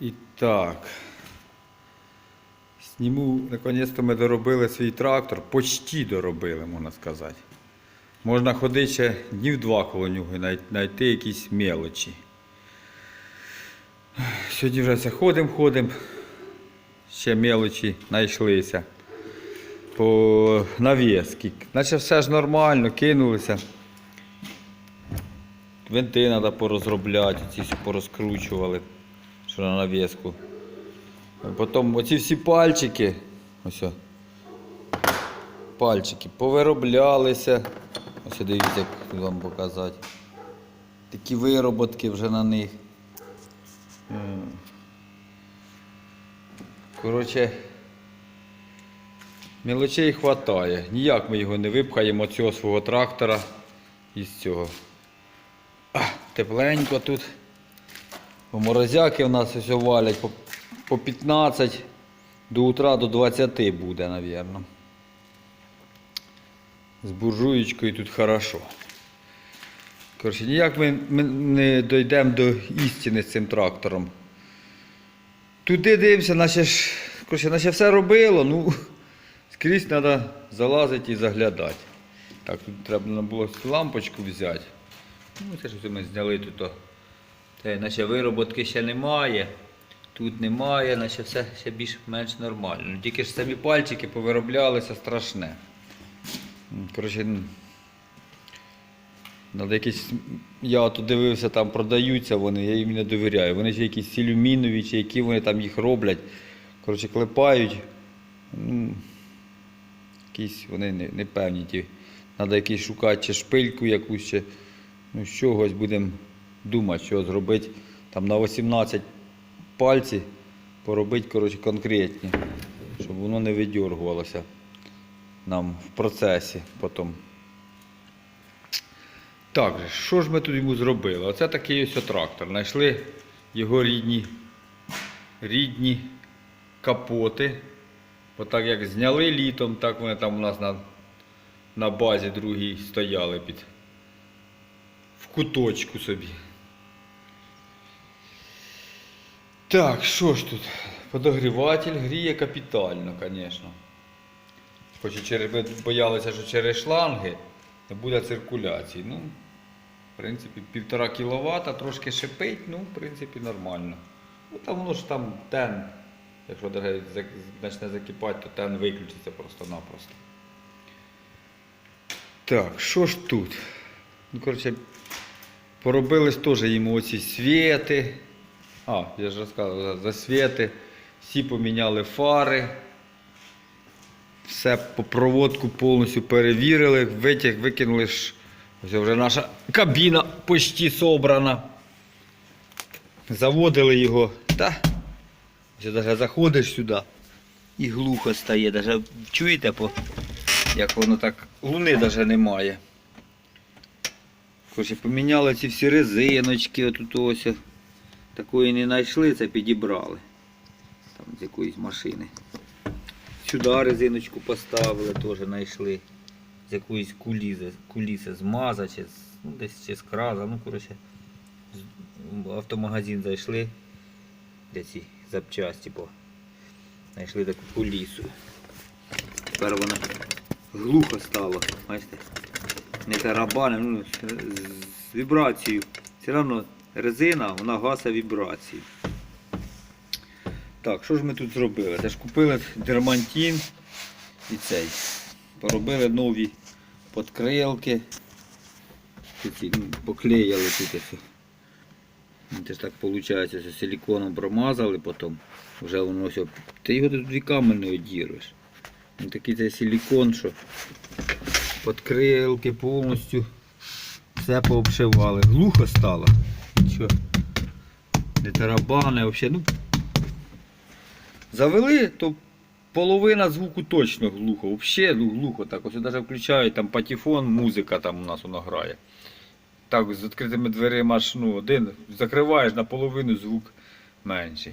І так. Сніму, наконець-то ми доробили свій трактор. Почти доробили, можна сказати. Можна ходити ще днів два коло нього знайти якісь мелочі. Сьогодні вже ходимо, ходимо. Ще мелочі знайшлися. По навіски. Наче все ж нормально, кинулися. Винти треба порозробляти, ці порозкручували, що на навіску. Потім оці всі пальчики, ось. Пальчики повироблялися. Ось дивіться, як вам показати. Такі вироботки вже на них. Коротше, мілочей хватає. Ніяк ми його не випхаємо цього свого трактора із цього. А, тепленько тут. Морозяки у нас ось валять по, по 15 до утра до 20 буде, напевно. З буржуєчкою тут хорошо. Коротше, ніяк ми, ми не дійдемо до істини з цим трактором. Туди дивимося, наче ж, коротше, наче все робило, ну скрізь треба залазити і заглядати. Так, тут треба було лампочку взяти. Ну, це ж ми зняли тут. Те, наче вироботки ще немає. Тут немає, наче все ще більш-менш нормально. Ну, Тільки ж самі пальчики повироблялися страшне. Коротше, якісь. Я тут дивився, там продаються вони, я їм не довіряю. Вони ж якісь алюмінові, чи які вони там їх роблять. Коротше, клепають. Ну, якісь вони не, не певні ті. Треба якісь шукати чи шпильку якусь, чи ну, з чогось будемо думати, що зробити. Там на 18 пальці поробити коротше, конкретні, щоб воно не видергувалося нам в процесі потім. Так, що ж ми тут йому зробили? Оце такий ось трактор. Знайшли його рідні, рідні капоти. Отак як зняли літом, так вони там у нас на, на базі другій стояли під в куточку собі. Так, що ж тут? Подогріватель гріє капітально, звісно. Хоч ми боялися, що через шланги не буде циркуляції. Ну, в принципі, півтора кіловата, трошки шипить, ну, в принципі, нормально. Ну, там воно ж там тен. Якщо почне закипати, то тен виключиться просто-напросто. Так, що ж тут? Ну, коротше, поробили ж теж йому оці світи. А, я ж розказував, за світи. Всі поміняли фари. Все по проводку повністю перевірили, витяг, викинули ж. Ось вже наша кабіна почти собрана. Заводили його. Та. Ось навіть заходиш сюди і глухо стає. Даже чуєте, по, як воно так луни навіть немає. Коротше, поміняли ці всі резиночки, отут ось. Такої не знайшли, це підібрали. Там з якоїсь машини. Сюди резиночку поставили, теж знайшли. З якоїсь кулізи, куліси змаза, чи ну, десь чи з. Ну, коротше, в автомагазин зайшли, де ці запчасті, бо знайшли таку кулісу. Тепер вона глухо стала, бачите? Не тарабане, ну, з, з вібрацією. Все одно резина, вона гаса вібрації. Так, що ж ми тут зробили? Теж купили дермантин і цей. Поробили нові подкрилки. Ну, поклеїли тут. Ну, Це ж так виходить, ось силиконом промазали потім. Вже воно все. Ти його тут віками не одірвеш. Такий цей силикон, що подкрилки повністю все пообшивали. Глухо стало. Нічого. Не тарабани, взагалі. Ну, Завели, то половина звуку точно глухо. Взагалі ну, глухо так. Ось навіть включають там патефон, музика там у нас воно грає. Так, з відкритими дверима аж ну, один закриваєш наполовину звук менший.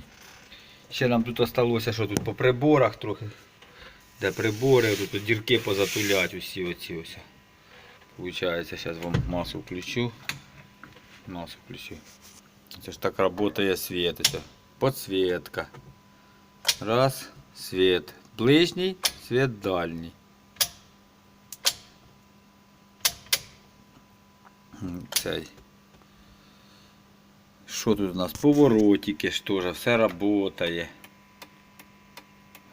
Ще нам тут осталося, що тут по приборах трохи. Де прибори, тут дірки позатулять усі оці ось. Получається, зараз вам масу включу. Масу включу. Це ж так працює світ. Це подсветка. Раз, свет. Ближній, свет дальній. М, Цей. Що тут у нас? Поворотики ж теж, все работає.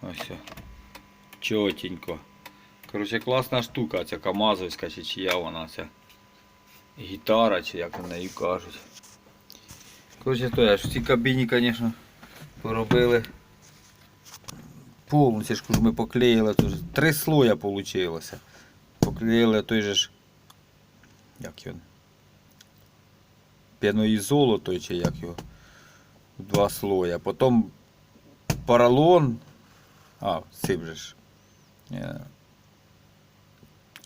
Ось. о. Чотенько. Коротше, класна штука, ця Камазовська чи чия вона ця Гітара, чи як на неї кажуть. Коротше, то я ж в цій кабіні, звісно, поробили. Повністю ж ми поклеїли. Тут три слоя вийшло. Поклеїли той же ж. Як його? Пеноізоло той чи як його. Два слоя. Потім поролон. А, цим же ж. е,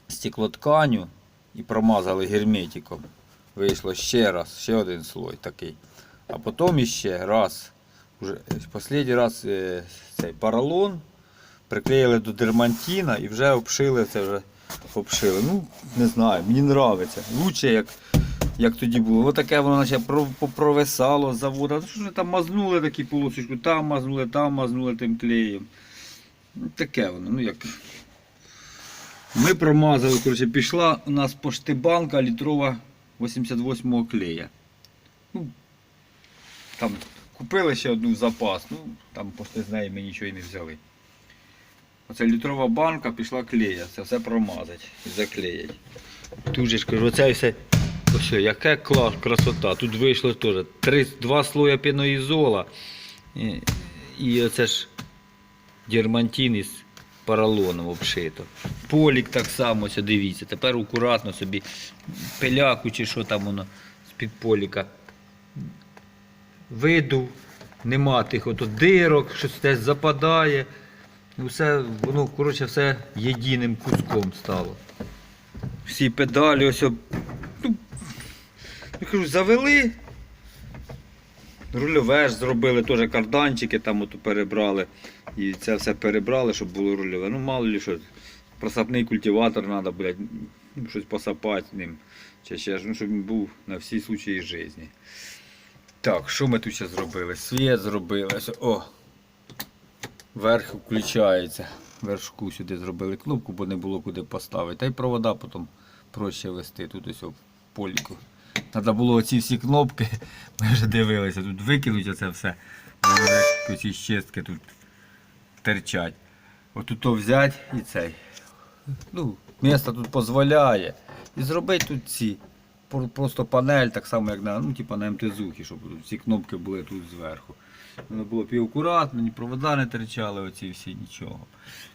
Стеклотканю і промазали герметиком. Вийшло ще раз, ще один слой такий. А потім іще раз. Уже останній раз е, цей поролон приклеїли до дермантина і вже обшили це вже обшили. Ну, не знаю, мені подобається. Лучше як, як тоді було. Ось таке воно наче про- попровисало з заводу. Ну, Що ж там мазнули такі полосочку, там мазнули, там мазнули тим клеєм. Ну, таке воно, ну як. Ми промазали, коротше, пішла у нас поштибанка літрова 88-го клея. Ну, там купили ще одну запас, ну там пошти з неї ми нічого і не взяли. Оце літрова банка пішла клея, це все промазать і заклеять. Тут же ж кажу, оце все. Ось, яка клас, красота. Тут вийшло теж три, два слоя пеноізола. І, і оце ж дермантин із поролоном обшито. Полік так само, ось, дивіться. Тепер акуратно собі пиляку чи що там воно з-під поліка. Видув, нема тих ото дирок, щось десь западає. Все, воно, коротше, все єдиним куском стало. Всі педалі ось. Ну, я кажу, завели. Рульове ж зробили, теж карданчики там ото перебрали. І це все перебрали, щоб було рульове. Ну, мало ли що, просапний культиватор треба, блядь, ну, щось посапати ним. Чи ще ж, ну, щоб він був на всі случаї житті. Так, що ми тут ще зробили? Світ зробили. О! Верх включається. Вершку сюди зробили кнопку, бо не було куди поставити. Та й провода потім проще вести. Тут ось поліку. Треба було оці всі кнопки, ми вже дивилися, тут викинуть оце все. Вже Оці щистки тут терчать. Отут то взяти і цей. Ну, місто тут дозволяє. І зробити тут ці. Просто панель, так само, як на, ну, типу на МТЗухі, щоб всі кнопки були тут зверху. Воно було півакуратно, ні провода не терчали, оці всі нічого.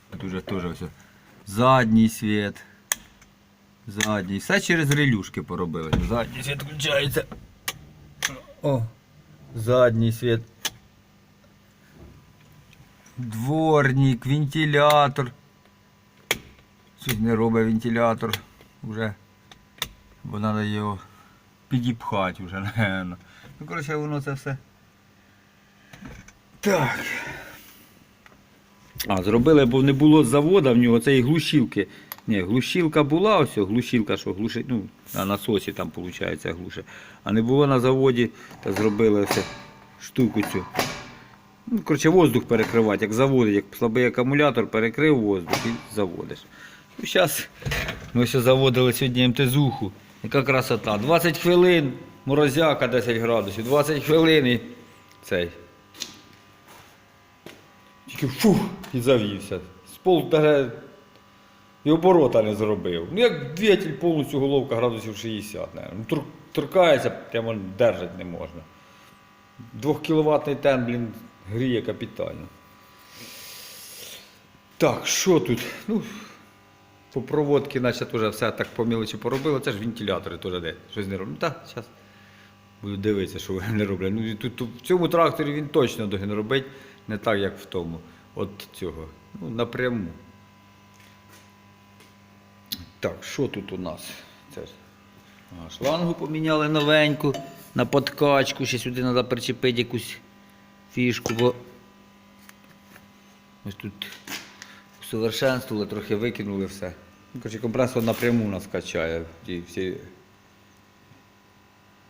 Тут уже теж ось задній світ. Задній. Все через релюшки поробили. Задній світ включається. О, задній світ. Дворник, вентилятор. Щось не робить вентилятор вже. Бо треба його підіпхати вже, напевно. Ну, коротше, воно це все. Так. А, зробили, бо не було заводу в нього цієї глушилки. Ні, глушилка була, ось о, глушилка, що глушить, ну, на насосі там виходить глуше. А не було на заводі, та зробили ось штуку цю. Ну, коротше, воздух перекривати, як заводить, як слабий акумулятор, перекрив воздух і заводиш. Ну, зараз ми все заводили сьогодні МТЗуху. Яка красота. 20 хвилин, морозяка 10 градусів, 20 хвилин і цей. Тільки фух, і завівся. З пол і оборота не зробив. Ну як двигатель повністю головка градусів 60, наверное. Ну, торкається, прямо держати не можна. Двох кіловатний тен, блін, гріє капітально. Так, що тут? Ну, по проводці, наче теж все так по мілочі поробили. Це ж вентилятори теж де. Щось не роблять. Ну так, зараз буду дивитися, що вони роблять. Ну, тут, тут, в цьому тракторі він точно должен робити, не так, як в тому. От цього. Ну, напряму. Так, що тут у нас? Це шлангу поміняли новеньку на подкачку. Ще сюди треба причепити якусь фішку, бо ось тут усовершенствували, трохи викинули все. Ну, коротше, компресор напряму нас качає. Ті всі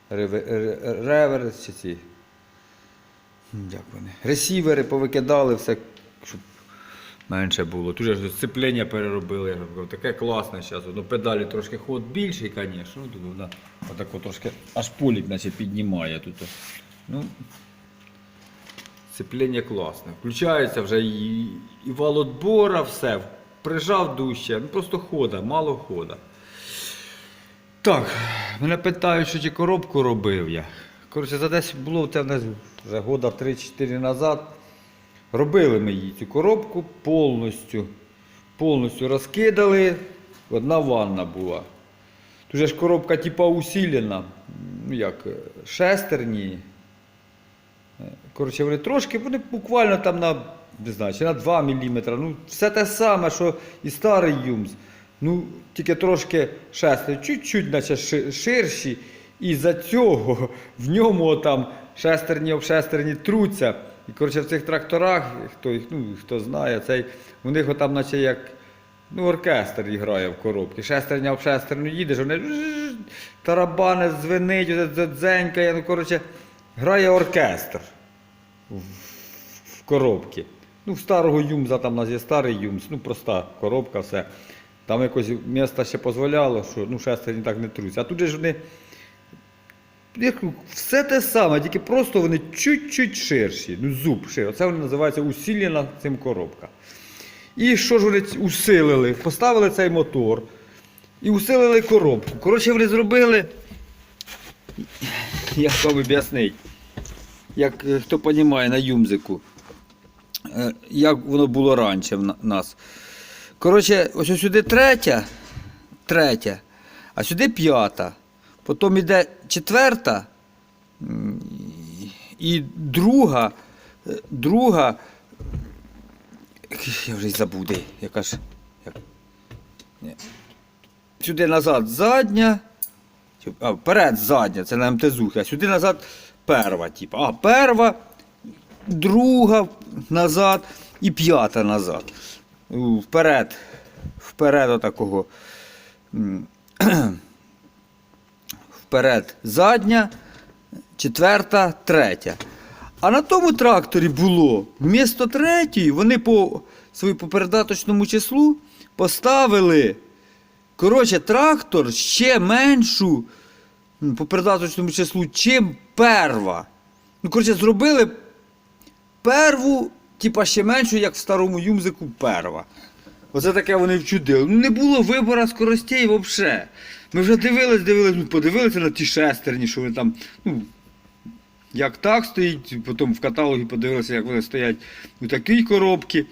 реве- реверс чи ці Як вони? Ресівери повикидали все, менше було. Тут же сцеплення переробили. Таке класне зараз. Ну, педалі трошки ход більший, звісно. Ну, тут вона отако трошки аж полік наче піднімає тут. Ну, сцеплення класне. Включається вже і, і вал отбора, все. Прижав дужче. Ну просто хода, мало хода. Так, мене питають, що чи коробку робив я. Коротше, за десь було в тебе вже года 3-4 назад. Робили ми її цю коробку повністю. Повністю розкидали. Одна ванна була. Тут же ж коробка типа усилена. Ну як, е, шестерні. Е, Коротше, вони трошки, вони буквально там на, не знаю, чи на 2 мм. Ну, все те саме, що і старий юмз. Ну, тільки трошки шестер, чуть-чуть, наче ширші. І за цього в ньому там шестерні об шестерні труться. І коротше в цих тракторах, хто, ну, хто знає, цей, у них отам наче як ну, оркестр грає в коробці. Шестерня об шестерню їдеш, вони тарабани звенить, дзенькає, ну коротше, грає оркестр в, в коробці. Ну, в старого юмза там у нас є старий юмз, ну проста коробка, все. Там якось місто ще дозволяло, що ну, шестерні так не труться. А тут же ж вони. Все те саме, тільки просто вони чуть-чуть ширші. Ну, зуб ширший. Оце вони називаються усилена цим коробка. І що ж вони усилили? Поставили цей мотор і усилили коробку. Коротше, вони зробили. Як вам об'яснити? Як е, хто розуміє на юмзику, е, як воно було раніше в нас. Коротше, ось сюди третя, третя, а сюди п'ята. Потім йде четверта і друга, е, друга. Я вже й забув, яка ж. Як. Сюди назад задня. А, вперед задня, це на МТЗухи, а сюди назад перва, типу. А, перва, друга назад і п'ята назад. Вперед. Вперед отакого. Вперед задня, четверта, третя. А на тому тракторі було вмісто третьої, вони по свою по передаточному числу поставили. Коротше, трактор ще меншу по передаточному числу, чим перва. Ну, коротше, зробили перву, типа ще меншу, як в старому юмзику перва. Оце таке вони вчудили. Ну не було вибору скоростей взагалі. Ми вже дивились, дивились, ну, подивилися на ті шестерні, що вони там, ну, як так стоїть, потім в каталогі подивилися, як вони стоять у такій коробці.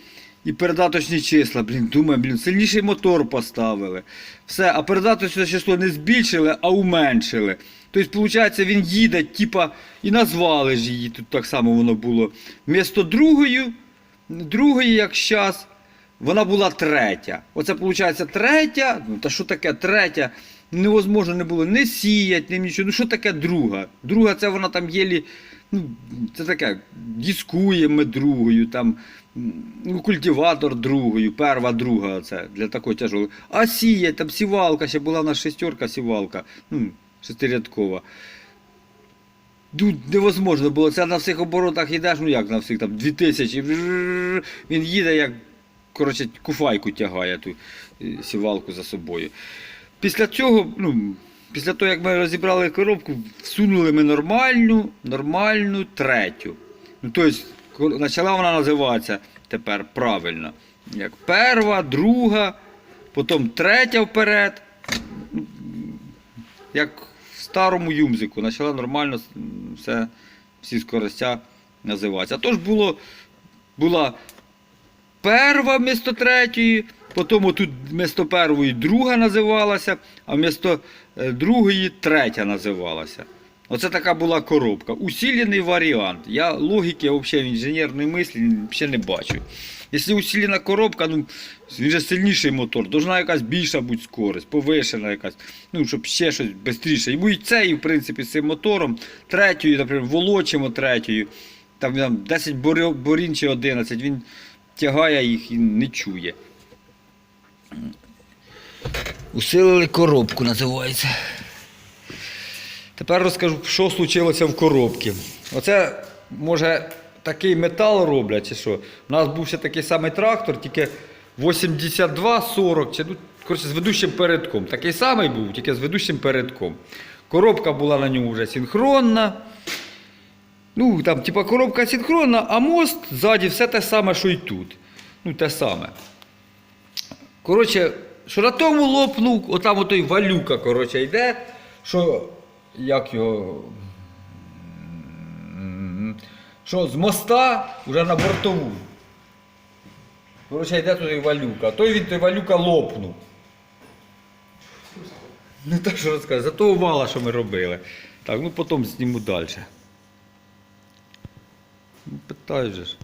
І передаточні числа, блін, думаю, блін, сильніший мотор поставили. Все, а передаточне число не збільшили, а уменшили. Тобто, виходить, він їде, типа, і назвали ж її, тут так само воно було. Вмісто другої, другої, як зараз, вона була третя. Оце виходить третя. Ну та що таке третя? Невозможно не було не сіяти, ні нічого. Ну що таке друга? Друга це вона там єлі. Ну, це таке, дискує ми другою, там, ну, культиватор другою, перва, друга, це для такого тяжкого. А сіять, там сівалка, ще була в нас шестерка сівалка, ну, шестирядкова. Тут невозможно було. Це на всіх оборотах йдеш, ну як на всіх там 2000. брррр, Він їде як коротше, куфайку тягає ту е, сівалку за собою. Після цього, ну, після того, як ми розібрали коробку, всунули ми нормальну, нормальну третю. Ну, тобто, почала вона називатися тепер правильно. Як перва, друга, потім третя вперед. Ну, Як в старому юмзику, почала нормально все, всі скоростя називатися. А то ж було, була перва вмісто третьої, потім тут вмісто первої друга називалася, а вмісто е, другої третя називалася. Оце така була коробка. Усилений варіант. Я логіки взагалі в інженерної мислі ще не бачу. Якщо усилена коробка, ну він же сильніший мотор, должна якась більша бути скорість, повишена якась, ну, щоб ще щось швидше. Йому і цей, в принципі, з цим мотором, третьою, наприклад, волочимо третьою, там, там 10 борін чи 11, він тягає їх і не чує. Усилили коробку, називається. Тепер розкажу, що случилося в коробці. Оце, може, такий метал роблять, чи що. У нас був ще такий самий трактор, тільки 82-40, чи ну, коротше, з ведущим передком. Такий самий був, тільки з ведущим передком. Коробка була на ньому вже синхронна. Ну, там, типа, коробка синхронна, а мост ззаді все те саме, що й тут. Ну, те саме. Коротше, що на тому лопнув, отам отой валюка, коротше, йде, що як його. Що з моста вже на бортову. Коротше, йде туди валюка. Той він той валюка лопнув. Ну так що розказати, за того вала, що ми робили. Так, ну потім зніму далі. Ну, питай же ж.